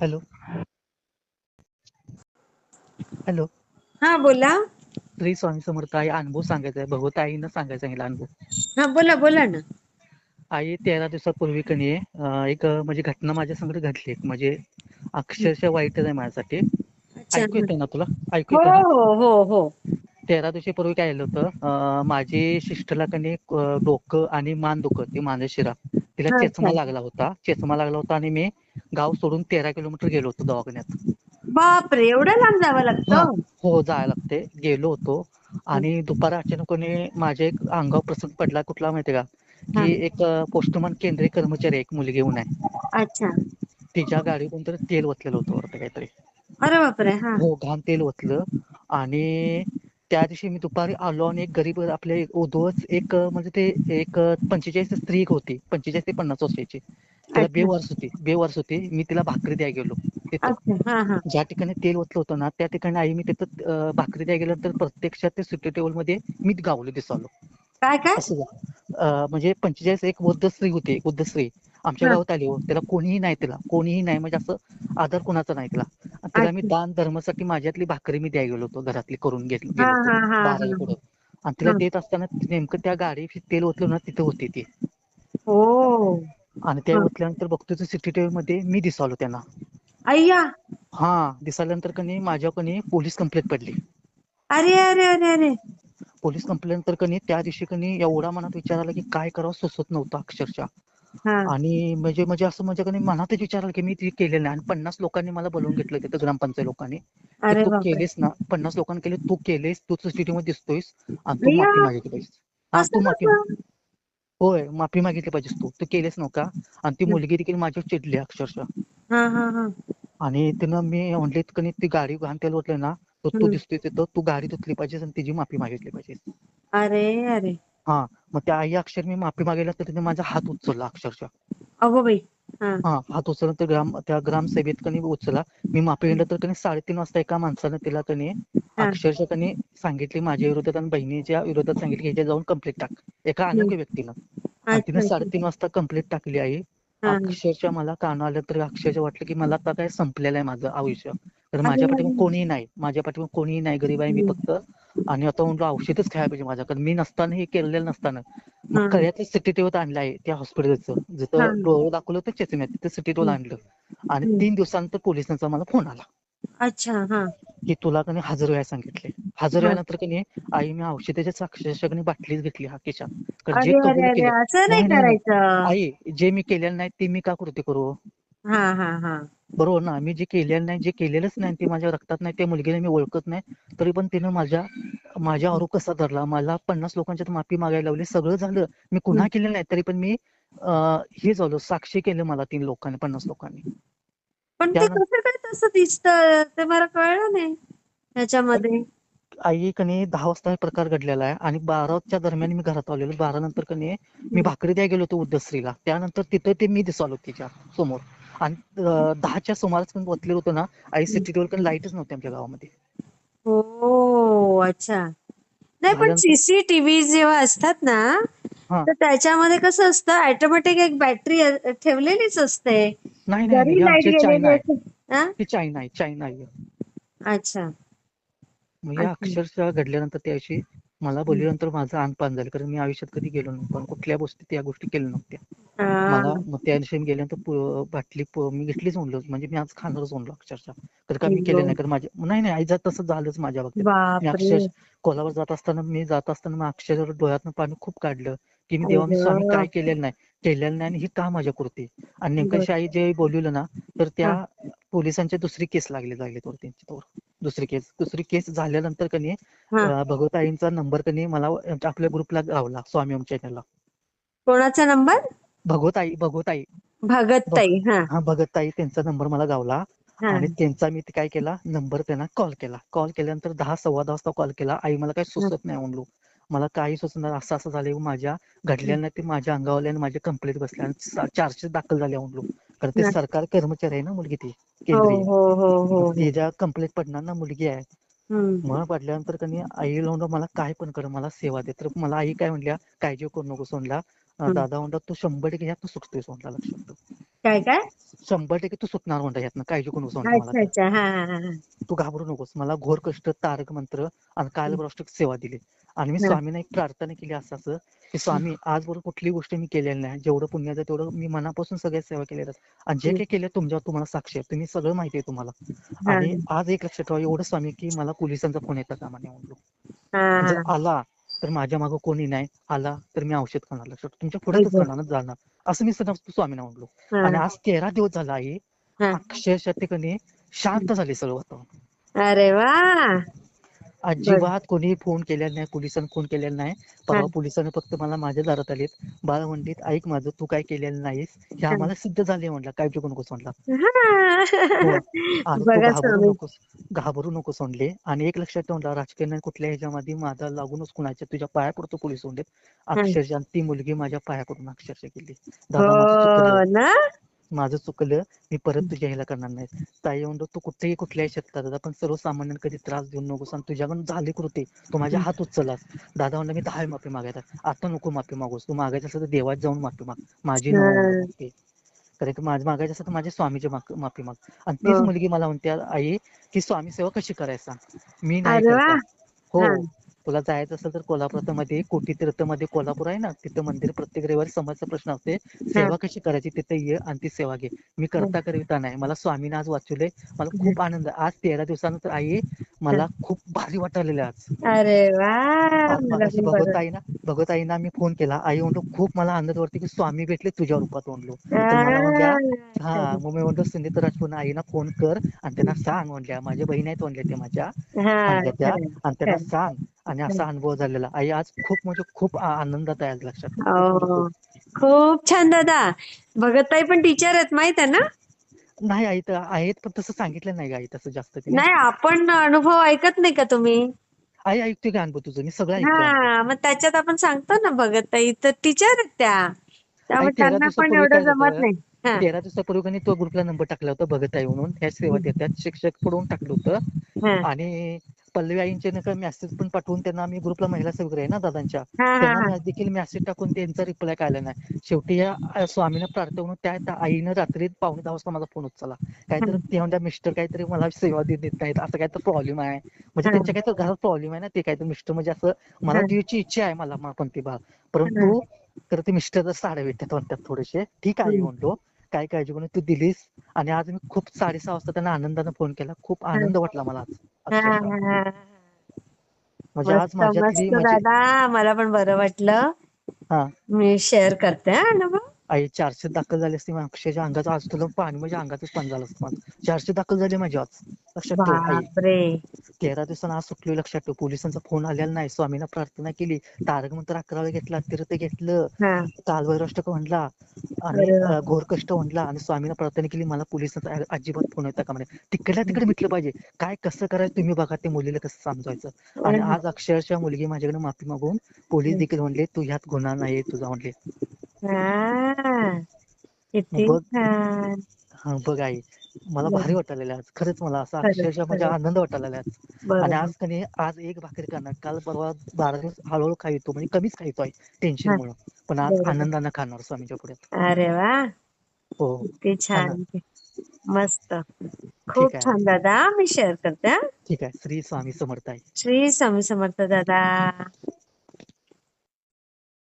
Hello. Hello. हा बोला. श्री स्वामी समर्थ आई अनुभव सांगायचा आहे. भगवत आईनं सांगायचा आहे अनुभव. हा बोला बोला ना. आई तेरा दिवसापूर्वी कणी अं, एक म्हणजे घटना माझ्या संग घडली. एक म्हणजे अक्षरशः वाईटच आहे माझ्यासाठी. अच्छा. ऐकू येते ना तुला? ऐकू हो ना? हो हो हो तेरा दिवसापूर्वी काय झालं होतं? अं, माझी सिस्टरला कणी अं, डोकं आणि मान दुखत. ती मानशिरा तिला. चष्मा लागला होता. चष्मा लागला होता आणि मी गाव सोडून तेरा किलोमीटर गेलो होतो दवाखान्यात. बापरे एवढं लांब जावं लागतं? हो जायला लागते. गेलो होतो. आणि दुपार अचानकपणे माझ्या एक अंगावर प्रसंग पडला. कुठला माहितीये का. की एक पोस्टमन केंद्रीय कर्मचारी एक मुलगी येऊन आहे. अच्छा. तिच्या गाडी कोणतरी तेल ओतलेलं होतं वाटतं काहीतरी. अरे बापरे हा. हो घाण तेल ओतलं. आणि त्या दिवशी मी दुपारी आलो आणि एक गरीब आपले उद्ध्वस्त एक म्हणजे ते एक पंचेचाळीस स्त्री एक होती. पंचेचाळीस ते पन्नास वर्षाची. तिला. बेवारस होती बेवारस होती. मी तिला भाकरी द्याय गेलो. हा हा. ज्या ठिकाणी तेल ओतलं होतं ना त्या ठिकाणी आई मी तिथं भाकरी द्याय गेलो तर प्रत्यक्षात ते सुट्टी टेबलमध्ये मी गावलो दिसालो काय काय? असं म्हणजे पंचेचाळीस एक वृद्ध स्त्री होती एक वृद्ध स्त्री आमच्या. गावात आली हो. त्याला कोणीही नाही तिला. कोणीही नाही म्हणजे असं आदर कोणाचा नाही तिला. तिला मी. दान धर्मासाठी माझ्यातली भाकरी मी द्याय गेलो होतो घरातली करून घेतली पुढं आणि तिला. देत असताना नेमकं त्या गाडी तेल ओतलं ना तिथं होती ती. हो. आणि ते हा. ओतल्यानंतर बघतो तर सिटी टेबलमध्ये मी दिसालो त्यांना. अय्या हा दिसाल्यानंतर कनी माझ्या कनी पोलीस कंप्लेंट पडली. अरे अरे अरे अरे! पोलीस कंप्लेंट तर कनी त्या दिवशी कनी एवढा मनात विचार आला की काय करावं सुचत नव्हतं अक्षरशः. आणि म्हणजे म्हणजे असं म्हणजे कनी मनातच विचार आला की मी ते केलेलं नाही. आणि पन्नास लोकांनी मला बोलवून घेतलं तिथं ग्रामपंचायत लोकांनी. तू केलेस ना पन्नास लोकांनी केले तू केलेस तू सीसीटीव्ही मध्ये दिसतोयस आणि तू माफी तू कसं? होय माफी मागितली पाहिजेस तू. तू केलेस नव्हता आणि ती मुलगी देखील माझ्यावर चिडली अक्षरशः. हा हा हा. आणि तिनं मी म्हणले कनी ती गाडी घाण तेल ओतले ना तर तू. दिसतोय तिथं तू गाडी धुतली पाहिजेस आणि तिची माफी मागितली पाहिजेस. अरे अरे. हा मग त्या आई अक्षर मी माफी मागायला तर तिने माझा हात उचलला अक्षरशः. अगो बाई हा. हा हात उचलला तर ग्राम त्या ग्रामसभेत कनी उचलला मी माफी गेलं तर कनी साडेतीन वाजता एका माणसानं तिला कनी हा. अक्षरशः कनी सांगितली माझ्या विरोधात आणि बहिणीच्या विरोधात सांगितली ह्याच्या जाऊन कंप्लेंट टाक. एका अनोख्या व्यक्तीनं. आणि तिने साडेतीन वाजता कंप्लेंट टाकली आई हा. अक्षरशः मला कान आलं तर अक्षरशः वाटलं की मला आता काय संपलेलं आहे माझं आयुष्य तर माझ्या पाठीमागे अरे. कोणीही नाही माझ्या पाठीमागे कोणीही नाही गरीब आहे मी. फक्त आणि आता म्हणलो औषधच खायला पाहिजे माझ्याकडे मी नसताना हे केलेलं नसताना. मग कळ्यातल्या सिटी टेवत आणलं आहे त्या हॉस्पिटलचं. जिथं डोळं दाखवलं होतं चेचम्यात तिथं सिटी टेवत आणलं आणि. तीन दिवसानंतर पोलिसांचा मला फोन आला अच्छा हा. की तुला कनी हजर व्हायला सांगितले. हजर. व्हायनंतर कनी आई मी औषधाच्या अक्षरशः बाटलीच घेतली हा खिशात. कारण जे अरे अरे कबूल अरे केलं. असं नाही नाही नाही नाही. करायचं. आई जे मी केलेलं नाही ते मी का कृती करू? हा हा हा. बरोबर ना. मी जे केलेलं नाही जे केलेलंच नाही ते माझ्या रक्तात नाही त्या मुलगीला मी ओळखत नाही तरी पण तिनं माझ्या माझ्या आरोप कसा धरला? मला पन्नास लोकांच्यात माफी मागायला लावली. सगळं झालं. मी गुन्हा केलेला नाही तरी पण मी अं, हे झालो. साक्षी केलं मला तीन लोकांनी पन्नास लोकांनी. पण ते त्यानंतर- कसं काय तसं दिसतं? ते मला कळलं नाही ह्याच्यामध्ये आई कनी दहा वाजता हे प्रकार घडलेला आहे आणि बाराच्या दरम्यान मी घरात आलेलो. बारा नंतर कनी मी भाकरी द्या गेलो होतो उद्धश्रीला त्यानंतर तिथं ते मी दिसालो तिच्या समोर. आणि अं, दहाच्या सुमारास पण बसलेलो होतो ना आई सिटी टेबल लाईटच नव्हती आमच्या गावामध्ये. हो अच्छा. नाही पण सीसीटीव्ही जेव्हा असतात ना हा. तर त्याच्यामध्ये कसं असतं ऑटोमॅटिक एक बॅटरी ठेवलेलीच असते. नाही नाही आमचे चायना आहे. हा? ही चायना आहे चायना आहे. अच्छा. म्हणजे. अक्षरशः घडल्यानंतर त्या दिवशी मला बोलल्यानंतर माझं अंग पान झालं कारण मी आयुष्यात कधी गेलो नव्हतो आणि कुठल्या गोष्टी त्या गोष्टी केल्या नव्हत्या. मला मग त्या दिवशी मी गेल्यानंतर पु- बाटली पु- मी घेतलीच म्हणलं म्हणजे मी आज खाणारच म्हणलो अक्षरशः. तर का मी केलं नाही कारण माझ्या नाही नाही आई जात तसं झालंच माझ्या बाबतीत. मी अक्षरशः कोल्हावर जात असताना मी जात असताना मग अक्षरशः डोळ्यातनं पाणी खूप काढलं. की मी देवा मी आई स्वामी गं. काय केलेलं नाही. केलेलं नाही आणि ही का माझ्या कृती आणि नेमकं. आई जे बोलवलं ना तर त्या पोलिसांच्या दुसरी केस लागली लागली तोवर त्यांची तोवर. दुसरी केस. दुसरी केस झाल्यानंतर कनी भगवताईंचा नंबर कनी मला आपल्या ग्रुपला गावला स्वामी ओम चॅनलला कोणाचा नंबर? भगवताई भगवताई. भगत ताई हा हा भगतताई त्यांचा नंबर मला गावला आणि त्यांचा मी काय केला नंबर त्यांना कॉल केला. कॉल केल्यानंतर दहा सव्वा दहा वाजता कॉल केला. आई मला काही सुचत नाही म्हणलो. मला काही सुचणार असं असं झालंय माझ्या घडलेलं नाही ते माझ्या अंगावले आणि माझ्या कंप्लेंट बसल्या आणि चार्जेस दाखल झाले कारण ते. सरकारी कर्मचारी आहे ना मुलगी ती हो केंद्रीय हो हो तिच्या कंप्लेंट पडणार ना मुलगी आहे. मग पडल्यानंतर कनी आई म्हणलं मला काय पण कर मला सेवा दे तर मला आई काय म्हणल्या काळजी करू नको हम्म. दादा म्हणतात तू शंभर टक्के ह्यातनं सुटतोय म्हणला लक्षात. काय काय? शंभर टक्के तू सुटणार म्हणता ह्यातनं. काळजी करू अच्छा मला अच्छा हा हा हा तू घाबरू नकोस. मला घोर कष्ट तारक मंत्र आणि कालभ्रष्ट सेवा दिली. आणि मी हं. स्वामींना एक प्रार्थना केली असं असं की स्वामी आजबरोबर कुठली गोष्ट मी केलेली नाही. जेवढं पुण्याचं तेवढं मी मनापासून सगळ्या सेवा केल्या आहेत. आणि जे. काही केलं तुमच्यावर तुम्हाला साक्ष आहे. तुम्ही सगळं माहिती आहे तुम्हाला. हा. आणि आज एक लक्षात ठेवा एवढं स्वामी की मला पोलिसांचा फोन येता कामा नये म्हणलो हा. आला तर माझ्या मागं कोणी नाही आला तर मी औषध खाणार. तुमच्या पुढेच. करणार जाणार असं मी सदा स्वामींना म्हणलो. आणि आज तेरा दिवस झाला आहे. अक्षरशः ते शांत झाले वातावरण अरे वा अजिबात कोणी फोन केलेला नाही पोलिसांनी फोन केलेला नाही. परवा. पोलिसांनी फक्त मला माझ्या दारात आलेत. बाळा म्हणलीत ऐक माझं तू काय केलेलं नाहीस. हे. आम्हाला सिद्ध झाले म्हणलं काय चुकू नकोस म्हणला घाबरू नकोस. घाबरू नकोस म्हणले आणि एक लक्षात ठेव म्हणला राजकीय कुठल्या ह्याच्यामध्ये माझा लागूनच कुणाच्या तुझ्या पाया पडतो पोलीस म्हणलेत अक्षरशः ती मुलगी माझ्या पाया पडून अक्षरशः गेली. दादा माझं चुकलं मी परत तुझ्या ह्याला करणार नाही ताई म्हणतो तू कुठेही कुठल्याही शेतात दादा पण सर्वसामान्यांना कधी त्रास देऊ नकोस आणि तुझ्याकडून झाली कृती. तू माझ्या हात उचललास दादा म्हणला मी दहा माफी मागायला आता नको माफी मागूस. तू मागायचं असेल तर देवात जाऊन माफी माग. माझी नको. कारण की माझं मागायचं असेल तर माझ्या स्वामीची माफी माग. आणि तीच. मुलगी मला म्हणते आई की स्वामी सेवा कशी करायचा? मी नाही हा. तुला जायचं असेल तर कोल्हापुरामध्ये कोटी तीर्थमध्ये कोल्हापूर आहे ना तिथं मंदिर प्रत्येक रविवारी समाजचा प्रश्न असते. सेवा कशी करायची तिथे ये आणि ती सेवा घे. मी करता करिता नाही? मला स्वामीने आज वाचवलंय मला खूप आनंद. आहे. आज तेरा दिवसानंतर आई मला खूप भारी वाटायलेलं आहे आज. अरे भगवत बरं आईना भगवत आईना मी फोन केला. आई म्हणतो खूप मला आनंद वाटते की स्वामी भेटले तुझ्या रूपात म्हणलो तर मला म्हणल्या हा. हा. मग मी म्हणतो सुनीता राजपूत आईना फोन कर आणि त्यांना सांग म्हणल्या. माझ्या बहिणी आहेत म्हणल्या त्या माझ्या. हा. आणि त्यांना. सांग. आणि असा अनुभव झालेला. आई आज खूप म्हणजे खूप आनंदात आहे आज लक्षात खूप छान दादा. भगतताई पण टीचर आहेत माहीत आहे ना? नाही आई तर आहेत पण तसं सांगितलं नाही आई तसं जास्त नाही आपण अनुभव ऐकत नाही का तुम्ही? आई ऐकते का अनुभव तुझं. मी सगळं ऐकतो. हा मग त्याच्यात आपण सांगतो ना भगतताई. तर टीचर आहेत त्या. त्यामुळे त्यांना पण एवढं जमत? नाही. तेरा दिवसापूर्वी कणी तो ग्रुपला नंबर टाकला होता भगत आई म्हणून. ह्या सेवा देतात शिक्षककडून टाकलं होतं. आणि पल्लवी आईंचे नका मेसेज पण पाठवून त्यांना आम्ही ग्रुपला महिला सेवक आहे ना दादांच्या. त्यांना. मी देखील मेसेज टाकून त्यांचा रिप्लाय काय आला नाही. शेवटी या स्वामीनं प्रार्थना म्हणून त्या आईनं रात्री पावणे दहा वाजता माझा फोन उचलला. काहीतरी ते म्हणतात मिस्टर काहीतरी मला सेवा देत नाहीत. असं काहीतरी प्रॉब्लेम आहे. म्हणजे. त्यांच्या काहीतरी घरात प्रॉब्लेम आहे ना ते काहीतरी मिस्टर म्हणजे असं मला. द्यायची इच्छा आहे मला मा- पण ती बा परंतु तर ते मिस्टर साडे भेटतात म्हणतात थोडेसे. ठीक आहे. म्हणलो. काय काळजी करून तू दिलीस. आणि आज मी खूप साडेसहा वाजता त्यांना आनंदाने फोन केला. खूप आनंद वाटला मला आज. अक्षरशः. म्हणजे आज मस्त माझ्यातली मस्त म्हणजे दादा. मला पण बरं वाटलं. हा. मी शेअर करते हा अनुभव. आई चारशे दाखल झाले असते अक्षरशः अंगाचं. आज तुला पाणी म्हणजे अंगाचंच पाणी झालं असतं माझं. चारशे दाखल झाले माझे आज. लक्षात ठेव आई. तेरा दिवसांना आज सुटलो लक्षात ठेव. पोलिसांचा फोन आलेला नाही. स्वामींना प्रार्थना केली. तारक मंत्र अकरा वेळा घेतला तीर्थ घेतलं. कालभैरष्टक म्हणला. आणि अरे वा. अं, घोर कष्ट म्हणला. आणि स्वामींना प्रार्थना केली. मला पोलिसांचा अजिबात फोन येता का म्हणे तिकडल्या तिकडे मिटलं पाहिजे. काय कसं करायचं? तुम्ही बघा ते मुलीला कसं समजायचं. आणि आज अक्षरशः मुलगी माझ्याकडे माफी मागून पोलीस देखील म्हणले तू ह्यात गुन्हा नाही तुझा म्हणले. हा. किती बघ. छान. हा बघ आई मला भारी वाटायला आज. खरंच मला असं खरंच, अक्षरशः म्हणजे खरंच. आनंद वाटायला आज. आणि बरोबर. आज कधी आज एक भाकरी करणार. काल परवा बारा दिवस हळूहळू खायचो म्हणजे कमीच खायचो आहे टेन्शन मुळे. पण आज बरोबर. आनंदानं खाणार स्वामीच्या पुढे. अरे वा. हो. किती छान. मस्त. खूप आहे. छान दादा मी शेअर करते हा. ठीक आहे. श्री स्वामी समर्थ आहे श्री स्वामी समर्थ दादा.